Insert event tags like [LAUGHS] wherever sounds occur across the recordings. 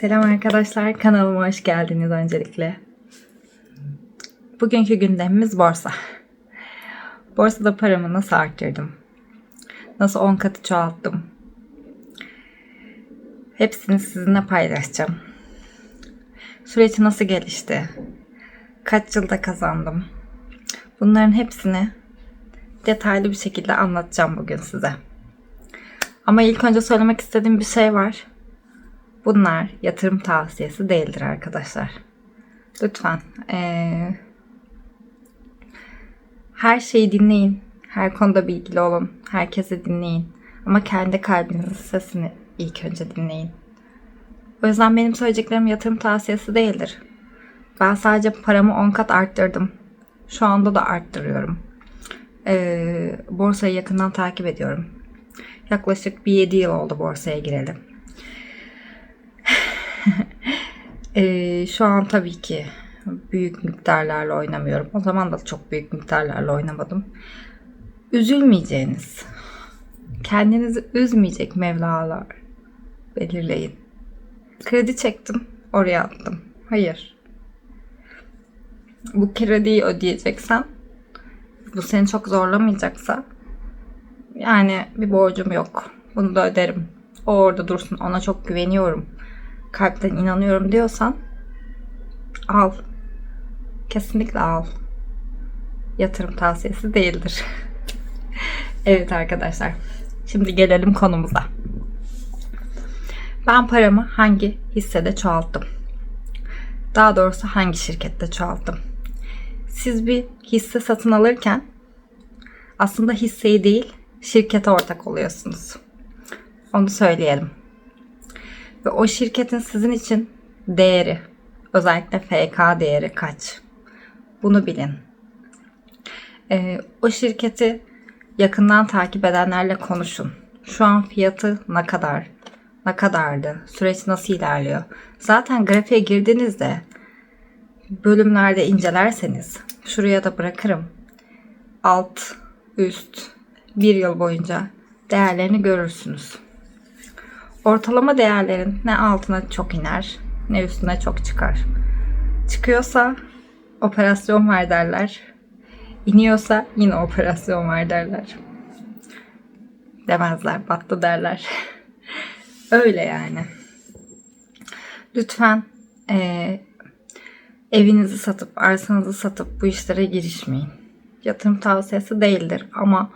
Selam arkadaşlar, kanalıma hoş geldiniz öncelikle. Bugünkü gündemimiz borsa. Borsada paramı nasıl arttırdım? Nasıl 10 katı çoğalttım? Hepsini sizinle paylaşacağım. Süreç nasıl gelişti? Kaç yılda kazandım? Bunların hepsini detaylı bir şekilde anlatacağım bugün size. Ama ilk önce söylemek istediğim bir şey var. Bunlar yatırım tavsiyesi değildir arkadaşlar. Lütfen eee, her şeyi dinleyin. Her konuda bilgili olun. Herkesi dinleyin. Ama kendi kalbinizin sesini ilk önce dinleyin. O yüzden benim söyleyeceklerim yatırım tavsiyesi değildir. Ben sadece paramı 10 kat arttırdım. Şu anda da arttırıyorum. Eee, borsayı yakından takip ediyorum. Yaklaşık bir 7 yıl oldu borsaya girelim. Ee, şu an tabii ki büyük miktarlarla oynamıyorum. O zaman da çok büyük miktarlarla oynamadım. Üzülmeyeceğiniz, kendinizi üzmeyecek mevlalar belirleyin. Kredi çektim, oraya attım. Hayır. Bu krediyi ödeyeceksen, bu seni çok zorlamayacaksa, yani bir borcum yok. Bunu da öderim. O orada dursun. Ona çok güveniyorum kalpten inanıyorum diyorsan al. Kesinlikle al. Yatırım tavsiyesi değildir. [LAUGHS] evet arkadaşlar. Şimdi gelelim konumuza. Ben paramı hangi hissede çoğalttım? Daha doğrusu hangi şirkette çoğalttım? Siz bir hisse satın alırken aslında hisseyi değil şirkete ortak oluyorsunuz. Onu söyleyelim ve o şirketin sizin için değeri, özellikle FK değeri kaç? Bunu bilin. Ee, o şirketi yakından takip edenlerle konuşun. Şu an fiyatı ne kadar? Ne kadardı? Süreç nasıl ilerliyor? Zaten grafiğe girdiğinizde bölümlerde incelerseniz şuraya da bırakırım. Alt, üst, bir yıl boyunca değerlerini görürsünüz. Ortalama değerlerin ne altına çok iner ne üstüne çok çıkar. Çıkıyorsa operasyon var derler. İniyorsa yine operasyon var derler. Demezler, battı derler. [LAUGHS] Öyle yani. Lütfen e, evinizi satıp, arsanızı satıp bu işlere girişmeyin. Yatırım tavsiyesi değildir ama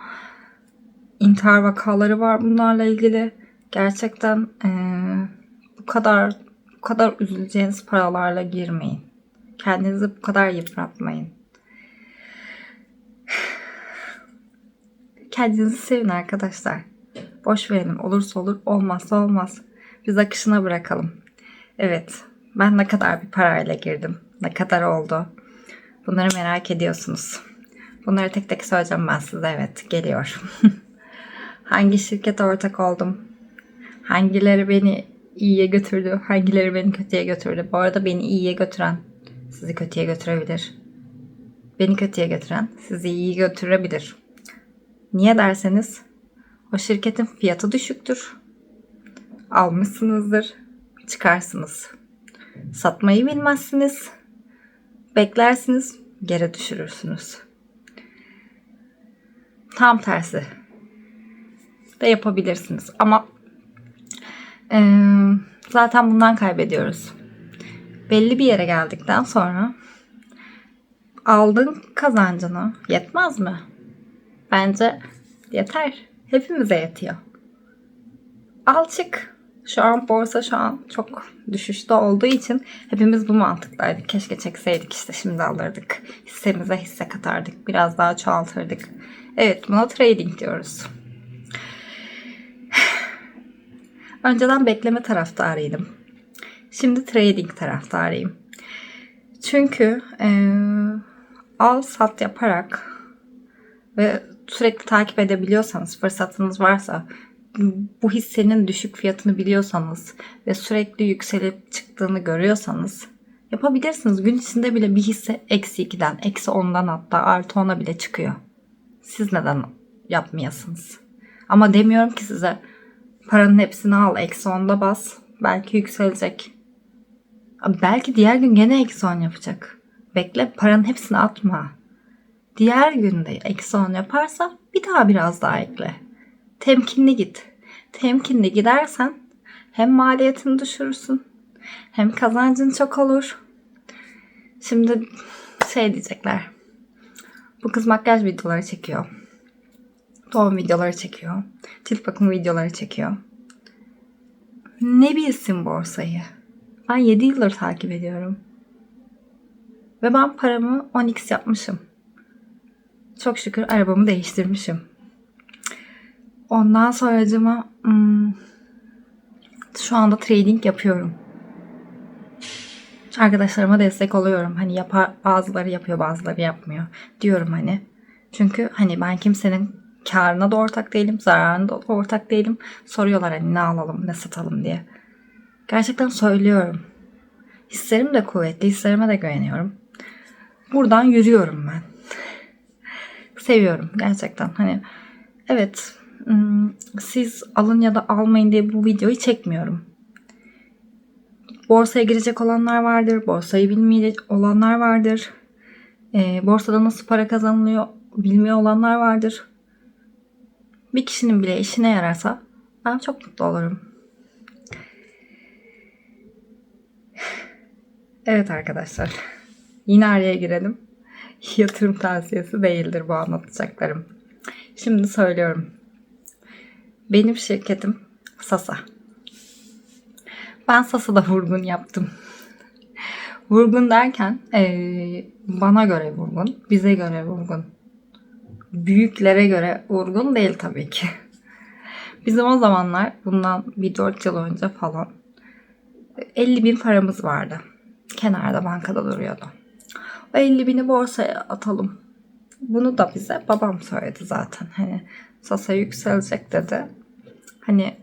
intihar vakaları var bunlarla ilgili gerçekten e, bu kadar bu kadar üzüleceğiniz paralarla girmeyin. Kendinizi bu kadar yıpratmayın. [SIGHS] Kendinizi sevin arkadaşlar. Boş verelim. Olursa olur, olmazsa olmaz. Biz akışına bırakalım. Evet, ben ne kadar bir parayla girdim? Ne kadar oldu? Bunları merak ediyorsunuz. Bunları tek tek söyleyeceğim ben size. Evet, geliyor. [LAUGHS] Hangi şirkete ortak oldum? Hangileri beni iyiye götürdü, hangileri beni kötüye götürdü. Bu arada beni iyiye götüren sizi kötüye götürebilir. Beni kötüye götüren sizi iyi götürebilir. Niye derseniz o şirketin fiyatı düşüktür. Almışsınızdır, çıkarsınız. Satmayı bilmezsiniz. Beklersiniz, geri düşürürsünüz. Tam tersi de yapabilirsiniz. Ama ee, zaten bundan kaybediyoruz. Belli bir yere geldikten sonra aldığın kazancını yetmez mi? Bence yeter. Hepimize yetiyor. Al çık. Şu an borsa şu an çok düşüşte olduğu için hepimiz bu mantıktaydık. Keşke çekseydik işte şimdi alırdık. Hissemize hisse katardık. Biraz daha çoğaltırdık. Evet buna trading diyoruz. Önceden bekleme taraftarıydım. Şimdi trading taraftarıyım. Çünkü e, al sat yaparak ve sürekli takip edebiliyorsanız, fırsatınız varsa, bu hissenin düşük fiyatını biliyorsanız ve sürekli yükselip çıktığını görüyorsanız yapabilirsiniz. Gün içinde bile bir hisse eksi 2'den, eksi 10'dan hatta artı 10'a bile çıkıyor. Siz neden yapmayasınız? Ama demiyorum ki size Paranın hepsini al. Eksi onda bas. Belki yükselecek. Belki diğer gün gene eksi 10 yapacak. Bekle paranın hepsini atma. Diğer günde eksi 10 yaparsa bir daha biraz daha ekle. Temkinli git. Temkinli gidersen hem maliyetini düşürürsün hem kazancın çok olur. Şimdi şey diyecekler. Bu kız makyaj videoları çekiyor. Doğum videoları çekiyor. Cilt bakım videoları çekiyor. Ne bilsin borsayı? Ben 7 yıldır takip ediyorum. Ve ben paramı 10x yapmışım. Çok şükür arabamı değiştirmişim. Ondan sonracıma hmm, şu anda trading yapıyorum. Arkadaşlarıma destek oluyorum. Hani yapar, bazıları yapıyor bazıları yapmıyor. Diyorum hani. Çünkü hani ben kimsenin karına da ortak değilim, zararına da ortak değilim. Soruyorlar hani ne alalım, ne satalım diye. Gerçekten söylüyorum. Hislerim de kuvvetli, hislerime de güveniyorum. Buradan yürüyorum ben. Seviyorum gerçekten. Hani evet hmm, siz alın ya da almayın diye bu videoyu çekmiyorum. Borsaya girecek olanlar vardır, borsayı bilmeyecek olanlar vardır. E, borsada nasıl para kazanılıyor bilmiyor olanlar vardır. Bir kişinin bile işine yararsa ben çok mutlu olurum. Evet arkadaşlar. Yine araya girelim. [LAUGHS] Yatırım tavsiyesi değildir bu anlatacaklarım. Şimdi söylüyorum. Benim şirketim Sasa. Ben Sasa'da vurgun yaptım. vurgun derken ee, bana göre vurgun, bize göre vurgun. Büyüklere göre vurgun değil tabii ki. [LAUGHS] Bizim o zamanlar bundan bir 4 yıl önce falan 50 bin paramız vardı. Kenarda bankada duruyordu. O 50 bini borsaya atalım. Bunu da bize babam söyledi zaten. Hani Sasa yükselecek dedi. Hani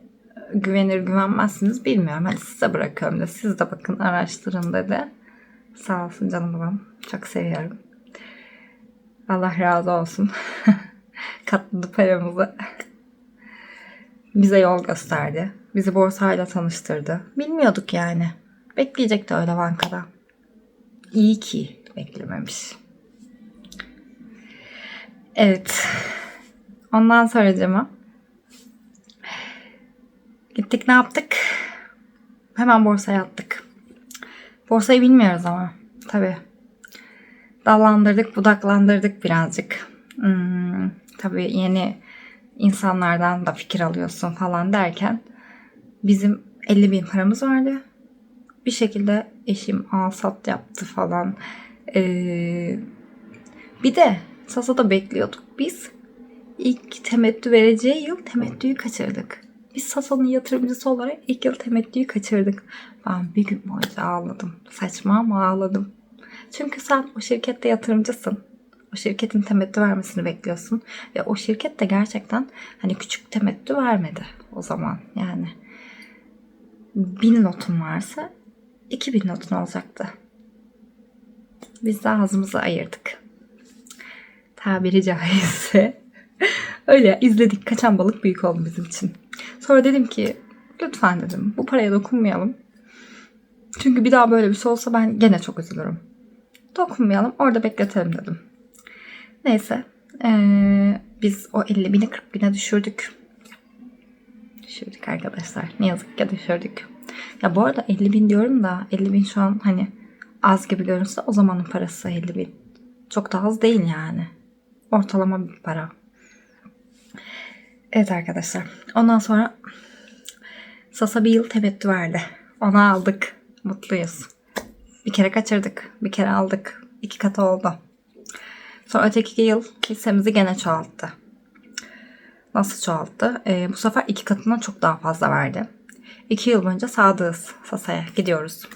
güvenir güvenmezsiniz bilmiyorum. Hani size bırakıyorum da siz de bakın araştırın dedi. Sağ olsun canım babam. Çok seviyorum. Allah razı olsun. [LAUGHS] Katladı paramızı. Bize yol gösterdi. Bizi borsayla tanıştırdı. Bilmiyorduk yani. Bekleyecekti öyle bankada. İyi ki beklememiş. Evet. Ondan sonra cama gittik ne yaptık? Hemen borsaya attık. Borsayı bilmiyoruz ama tabii. Dallandırdık, budaklandırdık birazcık. Hmm, tabii yeni insanlardan da fikir alıyorsun falan derken bizim 50 bin paramız vardı. Bir şekilde eşim al sat yaptı falan. Ee, bir de Sasa'da bekliyorduk biz. İlk temettü vereceği yıl temettüyü kaçırdık. Biz Sasa'nın yatırımcısı olarak ilk yıl temettüyü kaçırdık. Ben bir gün boyunca ağladım. Saçma ama ağladım. Çünkü sen o şirkette yatırımcısın. O şirketin temettü vermesini bekliyorsun. Ve o şirket de gerçekten hani küçük temettü vermedi o zaman. Yani bin notun varsa 2000 notun olacaktı. Biz de ağzımızı ayırdık. Tabiri caizse. [LAUGHS] Öyle izledik. Kaçan balık büyük oldu bizim için. Sonra dedim ki lütfen dedim bu paraya dokunmayalım. Çünkü bir daha böyle bir şey olsa ben gene çok üzülürüm. Dokunmayalım orada bekletelim dedim. Neyse ee, biz o 50 bini 40 bine düşürdük. Düşürdük arkadaşlar. Ne yazık ki düşürdük. Ya bu arada 50 bin diyorum da 50 bin şu an hani az gibi görünse o zamanın parası 50 bin. Çok da az değil yani. Ortalama bir para. Evet arkadaşlar. Ondan sonra Sasa bir yıl temettü verdi. Onu aldık. Mutluyuz. Bir kere kaçırdık. Bir kere aldık. İki katı oldu. Sonra öteki yıl hissemizi gene çoğalttı. Nasıl çoğalttı? Ee, bu sefer iki katından çok daha fazla verdi. İki yıl boyunca sadığız Sasa'ya gidiyoruz.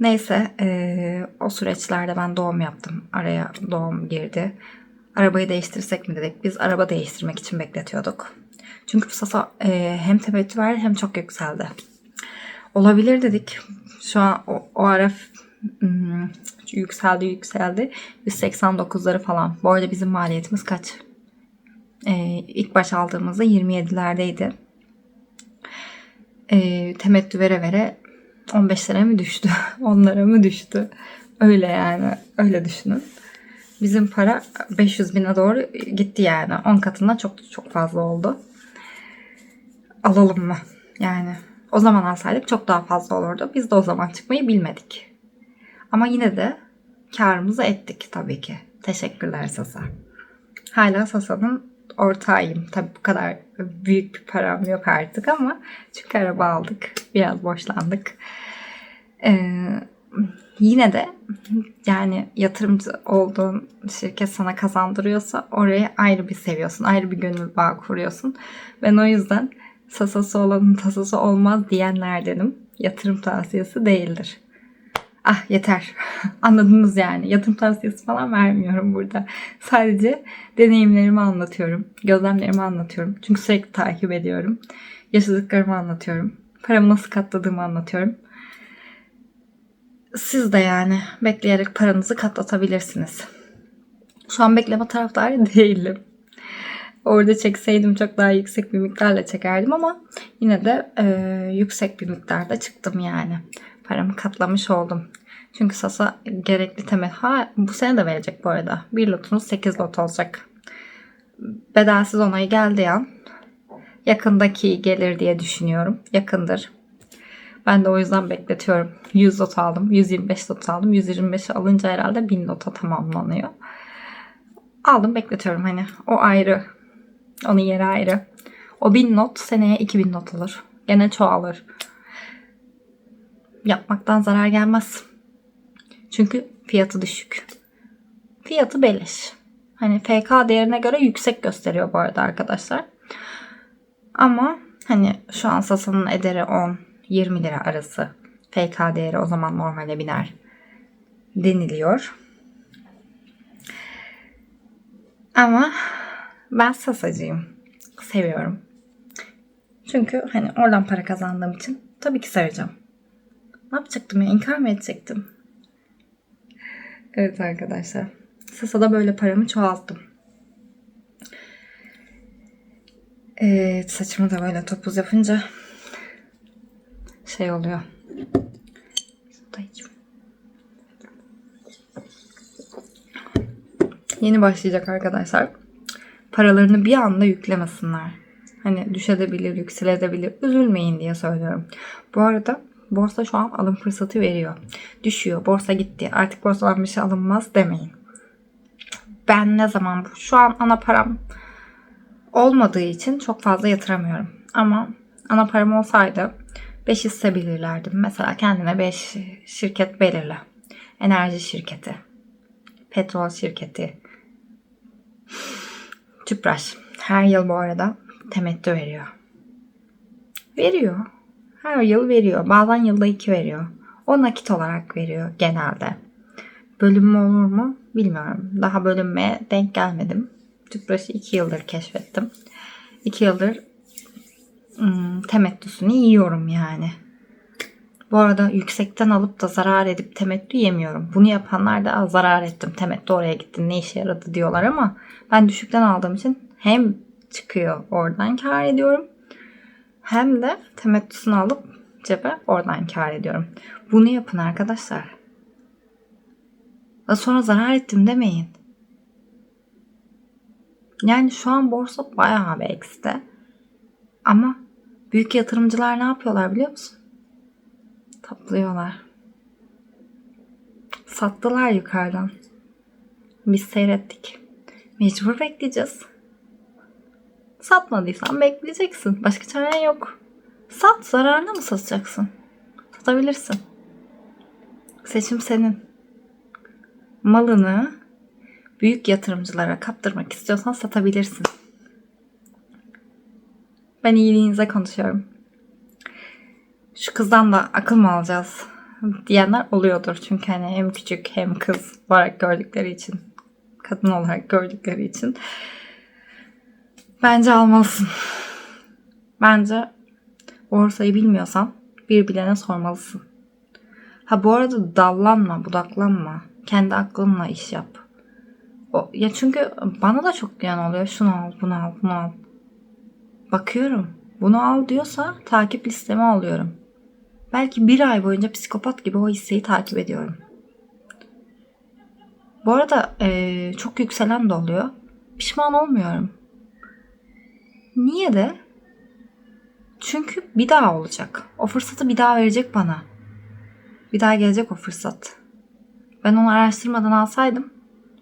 Neyse e, o süreçlerde ben doğum yaptım. Araya doğum girdi. Arabayı değiştirsek mi dedik. Biz araba değiştirmek için bekletiyorduk. Çünkü bu Sasa e, hem temettü verdi hem çok yükseldi. Olabilir dedik. Şu an o, o ara hmm, yükseldi yükseldi. 189'ları falan. Bu arada bizim maliyetimiz kaç? E, ilk baş aldığımızda 27'lerdeydi. E, temettü vere vere 15 lira mı düştü? [LAUGHS] 10 lira mı düştü? Öyle yani. Öyle düşünün. Bizim para 500 bine doğru gitti yani. 10 katından çok çok fazla oldu. Alalım mı? Yani o zaman alsaydık çok daha fazla olurdu. Biz de o zaman çıkmayı bilmedik. Ama yine de karımızı ettik tabii ki. Teşekkürler Sasa. Hala Sasa'nın ortağıyım. Tabii bu kadar büyük bir param yok artık ama çünkü araba aldık. Biraz borçlandık. Ee, yine de yani yatırımcı olduğun şirket sana kazandırıyorsa orayı ayrı bir seviyorsun. Ayrı bir gönül bağı kuruyorsun. Ben o yüzden sasası olanın tasası olmaz diyenlerdenim. Yatırım tavsiyesi değildir. Ah yeter. [LAUGHS] Anladınız yani. Yatırım tavsiyesi falan vermiyorum burada. Sadece deneyimlerimi anlatıyorum. Gözlemlerimi anlatıyorum. Çünkü sürekli takip ediyorum. Yaşadıklarımı anlatıyorum. Paramı nasıl katladığımı anlatıyorum. Siz de yani bekleyerek paranızı katlatabilirsiniz. Şu an bekleme taraftarı [LAUGHS] değilim. Orada çekseydim çok daha yüksek bir miktarla çekerdim ama yine de e, yüksek bir miktarda çıktım yani. Paramı katlamış oldum. Çünkü Sasa gerekli temel. Ha bu sene de verecek bu arada. Bir lotunuz 8 lot olacak. Bedelsiz onayı geldiği an yakındaki gelir diye düşünüyorum. Yakındır. Ben de o yüzden bekletiyorum. 100 lot aldım. 125 lot aldım. 125 alınca herhalde 1000 lota tamamlanıyor. Aldım bekletiyorum hani. O ayrı. Onun yeri ayrı. O 1000 not seneye 2000 not alır. Gene çoğalır. Yapmaktan zarar gelmez. Çünkü fiyatı düşük. Fiyatı beleş. Hani FK değerine göre yüksek gösteriyor bu arada arkadaşlar. Ama hani şu an Sasa'nın ederi 10 20 lira arası. FK değeri o zaman normale biner deniliyor. Ama ben Sasa'cıyım. Seviyorum. Çünkü hani oradan para kazandığım için tabii ki seveceğim. Ne yapacaktım ya? İnkar mı edecektim? Evet arkadaşlar. Sasa'da böyle paramı çoğalttım. Evet saçımı da böyle topuz yapınca şey oluyor. Yeni başlayacak arkadaşlar. Paralarını bir anda yüklemesinler. Hani düşebilir, yükselebilir. Üzülmeyin diye söylüyorum. Bu arada borsa şu an alım fırsatı veriyor. Düşüyor, borsa gitti. Artık borsadan bir şey alınmaz demeyin. Ben ne zaman şu an ana param olmadığı için çok fazla yatıramıyorum. Ama ana param olsaydı 5 hisse belirlerdim. Mesela kendine 5 şirket belirle. Enerji şirketi, petrol şirketi, Tüpraş. Her yıl bu arada temettü veriyor. Veriyor. Her yıl veriyor. Bazen yılda iki veriyor. O nakit olarak veriyor genelde. Bölünme olur mu bilmiyorum. Daha bölünmeye denk gelmedim. Tüpraş'ı iki yıldır keşfettim. İki yıldır ım, temettüsünü yiyorum yani. Bu arada yüksekten alıp da zarar edip temettü yemiyorum. Bunu yapanlar da zarar ettim. Temettü oraya gitti ne işe yaradı diyorlar ama ben düşükten aldığım için hem çıkıyor oradan kar ediyorum hem de temettüsünü alıp cebe oradan kar ediyorum. Bunu yapın arkadaşlar. Sonra zarar ettim demeyin. Yani şu an borsa bayağı bir ekste. Ama büyük yatırımcılar ne yapıyorlar biliyor musun? Toplıyorlar. Sattılar yukarıdan. Biz seyrettik. Mecbur bekleyeceğiz. Satmadıysan bekleyeceksin. Başka çaren yok. Sat. Zararına mı satacaksın? Satabilirsin. Seçim senin. Malını büyük yatırımcılara kaptırmak istiyorsan satabilirsin. Ben iyiliğinize konuşuyorum. Şu kızdan da akıl mı alacağız diyenler oluyordur. Çünkü hani hem küçük hem kız olarak gördükleri için, kadın olarak gördükleri için. Bence almalısın. Bence borsayı bilmiyorsan bir bilene sormalısın. Ha bu arada dallanma, budaklanma. Kendi aklınla iş yap. O, ya çünkü bana da çok yan oluyor. Şunu al, bunu al, bunu al. Bakıyorum. Bunu al diyorsa takip listeme alıyorum. Belki bir ay boyunca psikopat gibi o hisseyi takip ediyorum. Bu arada eee, çok yükselen de oluyor. Pişman olmuyorum. Niye de? Çünkü bir daha olacak. O fırsatı bir daha verecek bana. Bir daha gelecek o fırsat. Ben onu araştırmadan alsaydım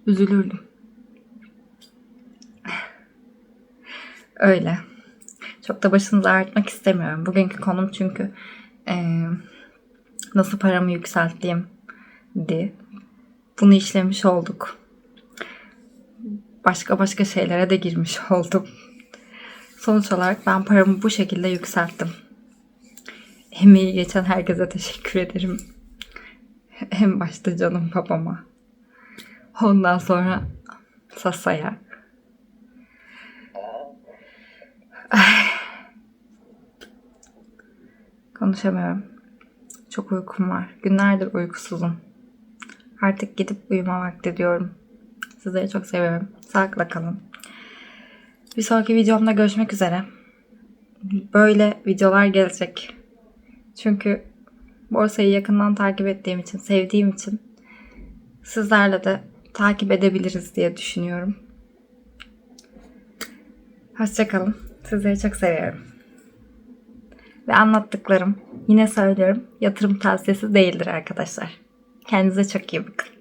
üzülürdüm. [LAUGHS] Öyle. Çok da başınızı ağrıtmak istemiyorum. Bugünkü konum çünkü eee, nasıl paramı yükselttiğim di. Bunu işlemiş olduk. Başka başka şeylere de girmiş [LAUGHS] oldum. Sonuç olarak ben paramı bu şekilde yükselttim. Emeği geçen herkese teşekkür ederim. [LAUGHS] En başta canım babama. Ondan sonra Sasa'ya. [LAUGHS] Konuşamıyorum. Çok uykum var. Günlerdir uykusuzum. Artık gidip uyuma vakti diyorum. Sizleri çok seviyorum. Sağlıkla kalın. Bir sonraki videomda görüşmek üzere. Böyle videolar gelecek. Çünkü borsayı yakından takip ettiğim için, sevdiğim için sizlerle de takip edebiliriz diye düşünüyorum. Hoşçakalın. Sizleri çok seviyorum. Ve anlattıklarım yine söylüyorum yatırım tavsiyesi değildir arkadaşlar. Kendinize çok iyi bakın.